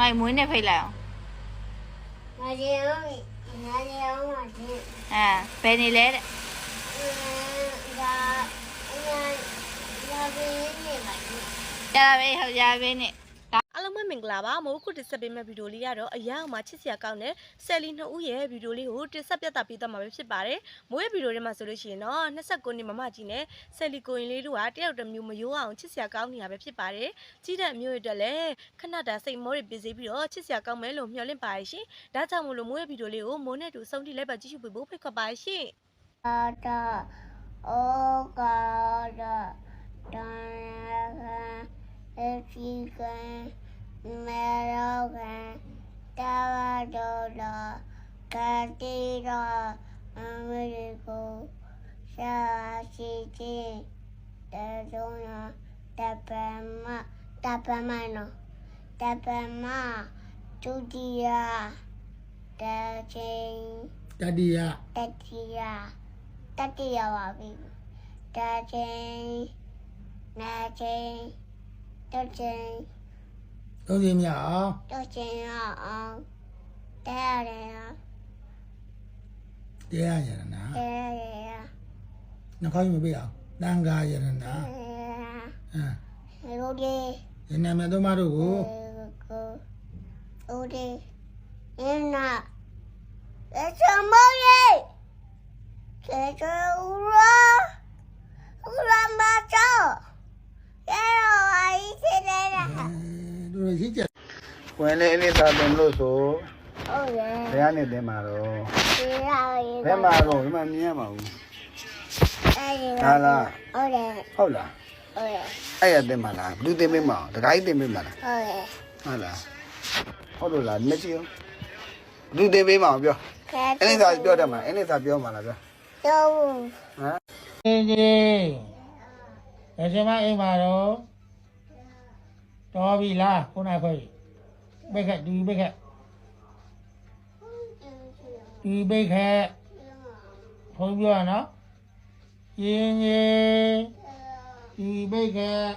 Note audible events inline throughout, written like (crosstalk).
မိုင်မွေးနဲ့ဖိတ်လိုက်အောင်ငါကြီးအောင်ငါကြီးအောင်ငါကြီးအဲဘယ်နေလဲတဲ့ဒါငါငါဘယ်နေမှာလဲကြာပဲဟောက်ကြပဲနဲ့အားလုံးပဲ မင်္ဂလာပါမိုးခုတစ်ဆက်ပေးမဲ့ဗီဒီယိုလေးကတော့အရာအောင်မှာချစ်စရာကောင်းတဲ့ဆယ်လီနှစ်ဦးရဲ့ဗီဒီယိုလေးကိုတင်ဆက်ပြသပေးသွားမှာပဲဖြစ်ပါတယ်မိုးရဲ့ဗီဒီယိုထဲမှာဆိုလို့ရှိရင်တော့29နှစ်မမကြီးနဲ့ဆယ်လီကိုရင်လေးတို့ကတယောက်တစ်မျိုးမယိုးအောင်ချစ်စရာကောင်းနေတာပဲဖြစ်ပါတယ်ကြီးတဲ့အမျိုးတွေတက်လည်းခဏတာစိတ်မောတွေပြည့်စေပြီးတော့ချစ်စရာကောင်းမယ်လို့မျှော်လင့်ပါရဲ့ရှင်ဒါကြောင့်မို့လို့မိုးရဲ့ဗီဒီယိုလေးကိုမိုးနဲ့တူစုံတိလိုက်ပါကြည့်ရှုပေးဖို့ဖိတ်ခေါ်ပါရဲ့ရှင်အာတာအိုကာဒါတန်ရခံအဖီကန် မေရောကန်တာဝဒိုလာကာတီရာအမေရိကိုရှာရှိချ င်းတေဇုံနာတပမတပမနောတပမဒုတိယတချင်းတတိယတတိယတတိယပါပြီတချင်းနာချင်းတချင်းသုံးစင်းမြောက်အောင်တချင်းအောင်တဲ့ရရတရားရတနာတဲ့ရနှခေါင်းမပြအောင်တန်ခါရတနာရအဲရိုဒီဒီနာမည်သုံးပါးတို့ကိုကိုရိုဒီအင်းနာအချမလေးကျေချူရာဥရမချောရဲရောအိုင်စေတဲ့ရ တို့ရရှိချက် ဝင်လေအလေးသာတင်လို့ဆိုဟုတ်ရဲ့ဘယ်ကနေတင်မှာတော့ဒီလာရေးဘယ်မှာတော့ဒီမှာမြင်ရမှာဘူးအဲ့ဒီဟာလားဟုတ်တယ်ဟုတ်လားဟုတ်ရဲ့အဲ့ရတင်မှာလားဘလူးတင်ပေးမှာတခိုင်းတင်ပေးမှာလားဟုတ်ရဲ့ဟုတ်လားဟုတ်လို့လားမကြည့်ဘူးဘလူးတင်ပေးမှာပြောခဲအလေးသာပြောတယ်မှာအလေးသာပြောမှာလားပြောတော့ဟမ်အင်းကြီးဘယ်ချိန်မှအိမ်မှာတော့တော်ပြီလားခုနကခွေ ဘိတ်ခက်ဒီဘိတ်ခက်ဒီဘိတ်ခက်ဖုန်းပြောရနော်ရင်းကြီးဒီဘိတ်ခက်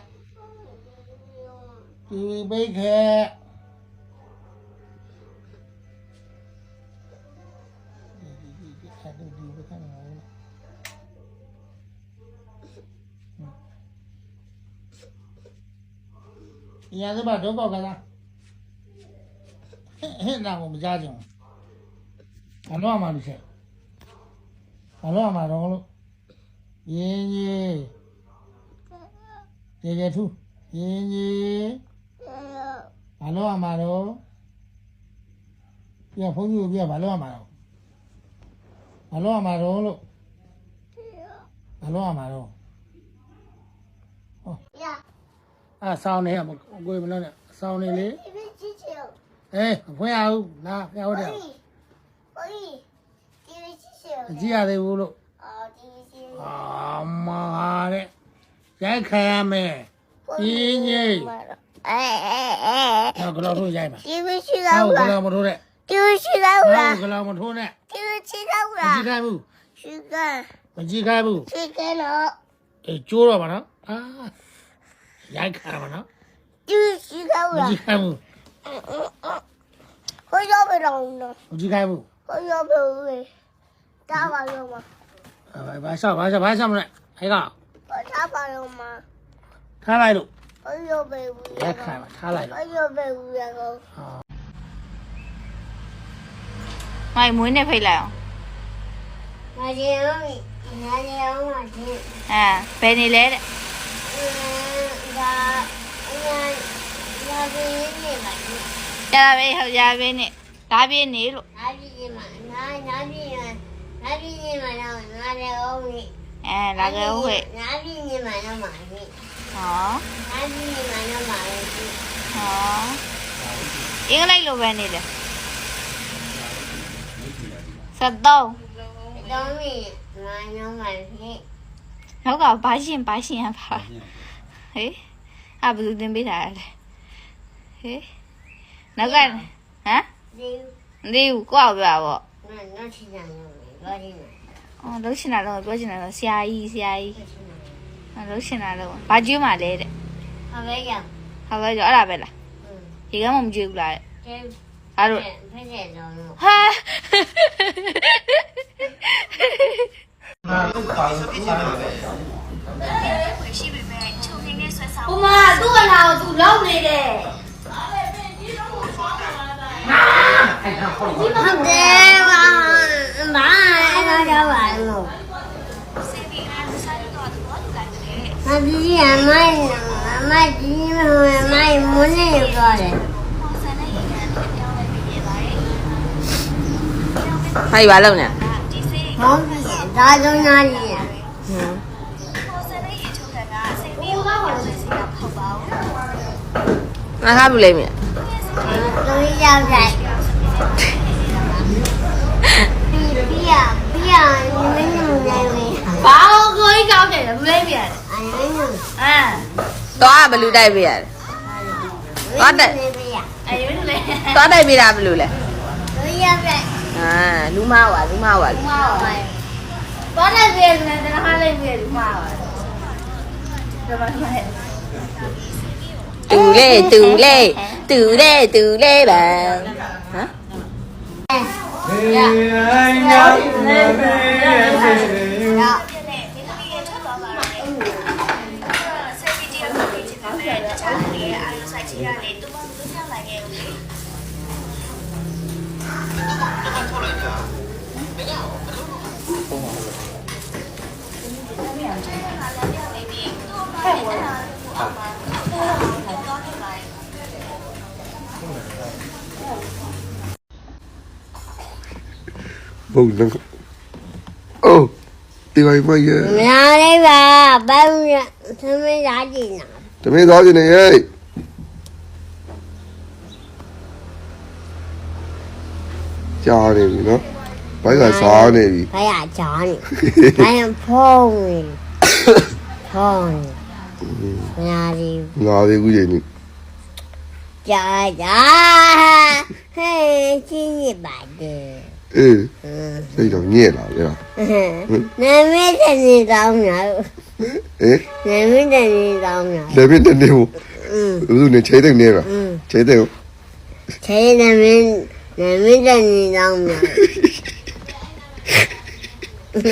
ဟဲ့နာကိုမကြားကြဘူး။ဘာလို့အမှလို့ဆက်။ဘာလို့အမှတော့လို့ရင်းကြီးကျေကျေထူးရင်းကြီးဘာလို့အမှတော့ပြဖုန်းကြီးကိုပြဘာလို့အမှတော့ဘာလို့အမှတော့လို့ဘာလို့အမှတော့ရအဲဆောင်းနေရမကိုယ်မလို့နဲ့ဆောင်းနေလေဒီဘချစ်ချေ အေးမဖွင့်ရဘူးလာဖျောက်တယ်ဟိုဒီဒီဘချစ်ချေမကြည့်ရသေးဘူးလို့အော်ဒီချစ်အာမာတဲ့ရိုက်ခံရမယ်ပြင်းကြီးအဲအဲအဲဟောကလောထိုးရိုက်မှာဒီဘချစ်ဟောတော့ကလောမထိုးနဲ့ဒီဘချစ်တော့ဟောလားကလောမထိုးနဲ့ဒီဘချစ်တော့မလားကြည့်ခိုင်းဘူးရှိကမကြည့်ခိုင်းဘူးရှိကနော်အေးကျိုးတော့ပါနော်အာရိုက်ခံရမှာနော်ဒီရှိတော့မလားကြည့်ခိုင်းဘူး ဟိုရောက်ပြီတော့နော်မကြည့်ခိုင်းဘူးဟိုရောက်ပြီတာပါရောမဘာဘာဆောက်ဘာဆောက်ဘာဆောက်မလဲအဲ့ကဘာတာပါရောမထားလိုက်လို့ဟိုရောက်ပြီရိုက်ခံရမှာထားလိုက်ဟိုလို့ရောက်ပြီရောဟာမိုင်မွေးနဲ့ဖိတ်လိုက်အောင်ငါကြီးအောင်ငါကြီးအောင်ငါကြီးအဲဘယ်နေလဲတဲ့ ဒါ ငါငါဘယ်နေမှာလဲကြာပဲဟောက်ကြပဲနဲ့ဒါပြင်းနေလို့ငါပြည်နေမှာငါငါပြည်နေငါပြည်နေမှာတော့ငါလည်းအောင်ပြီအဲလာကြဦးဟဲ့ငါပြည်နေမှာတော့မှာပြီဟောငါပြည်နေမှာတော့မှာပြီဟောအင်္ဂလိပ်လိုပဲနေတယ်73တော့မီငါညောင်းမှာပြီနောက်ကဘာရှင်ဘာရှင်ရပါဟေးအဘယ်သူတင်ပေးတာလဲ ဟေးနောက်ကဟမ် ဒီ မသိဘူးကိုယ့်အောင်ပြောပါဗော ငါတော့ချင်တယ်ဘာဒီမှာ အော်လှုပ်ရှင်တာတော့ပြောချင်တာတော့ဆရာကြီးဆရာကြီးအဲ့လှုပ်ရှင်တာတော့ဘာကျွေးမှလဲတဲ့ ဟာပဲရ ဟာပဲကြောအဲ့ဒါပဲလား อืม ဒီကမှမကျွေးဘူးလားတဲ့ 这 အားတို့ 非得弄弄。 ဟာ 我妈，多少都老没的。 ဟုတ်တယ်ပါမာအဲ့ဒါကြောင့်ပါလို့အဒီအမိုင်းအမိုင်းဒီမမိုင်းမနေရောတယ်ဟာဒီပါလုံးနေမောင်ကြီးဒါကြောင့်ညာကြီးငါကားဘူးလိမ့်မယ်သူရောက်တယ် ပြီးရပြီးရမင်းတို့လည်းပဲဘာကိုကြီးကောင်းတယ်မလေးပြန်အရင်ကအာသွားဘလူတိုက်ပေးရတယ်ဟုတ်တယ်အယွန်းလေသွားတိုက်ပေးတာဘလူလဲသူရောက်တယ်အာလူမဝါလူမဝါလူမှားပါဘာလဲပြေနေတယ်ဟာလေးပြေမှားပါဒါမှမဟုတ်တူလေတူလေတူလေတူလေပါဟမ် ဟေးအိုင် ညာနေမေးတော့ဘုံတော့အိုးဒီဝိုင်းမရဲ့မနာလေးပါဘယ်လိုသမီးသားကြည့်နာတမင်းသားချင်းနေရဲ့ကြားနေပြီနော်ဘိုက်ကစားနေပြီဘယ်ရချာနေဘယ်ရဖုံးနေဖုံးမနာလေးငါသေးဘူးချိန်နေကြာကြာဟဲ့ချင်းရပါတယ် Ừ. ừ. Đây là nghe à? Nên ừ. biết là gì đâu nhở? Ê? Nên biết là gì đâu nhở? Nên biết là điều. Ừ. Ừ, nên chế được điều à? Ừ. Chế được. Chế nên biết nên biết là đâu nhở? (laughs)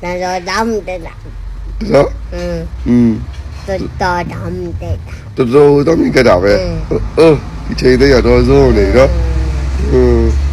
Là rồi đông để làm. Đó? Ừ. Ừ. တော်တောင်းတဲ့တော်တော်တော့မြင်ကြတာပဲအင်းဒီချိန်တည်းရတော့ဇုံးနေတော့အင်း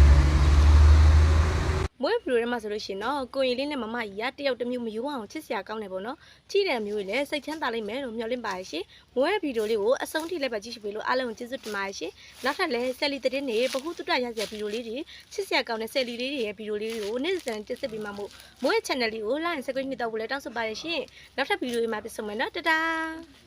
ထဲမှာဆိုလို့ရှိရင်တော့ကိုရင်လေးနဲ့မမကြီးကတယောက်တစ်မျိုးမယူအောင်ချစ်စရာကောင်းတယ်ပေါ့နော်ကြည့်တဲ့မျိုးကြီးလည်းစိတ်ချမ်းသာလိမ့်မယ်လို့မျှော်လင့်ပါတယ်ရှင်မွေးဗီဒီယိုလေးကိုအဆုံးထိလည်းပဲကြည့်ရှုပေးလို့အားလုံးကိုကျေးဇူးတင်ပါတယ်ရှင်နောက်ထပ်လည်းဆယ်လီတဲ့နေပခုတုတရစရာဗီဒီယိုလေးတွေချစ်စရာကောင်းတဲ့ဆယ်လီလေးတွေရဲ့ဗီဒီယိုလေးတွေကိုနေ့စဉ်တင်ဆက်ပေးမှာမို့မွေး channel လေးကို like and subscribe လုပ်ဖို့လည်းတောင်းဆိုပါတယ်ရှင်နောက်ထပ်ဗီဒီယိုတွေမှာပြန်ဆုံမယ်နော်တတား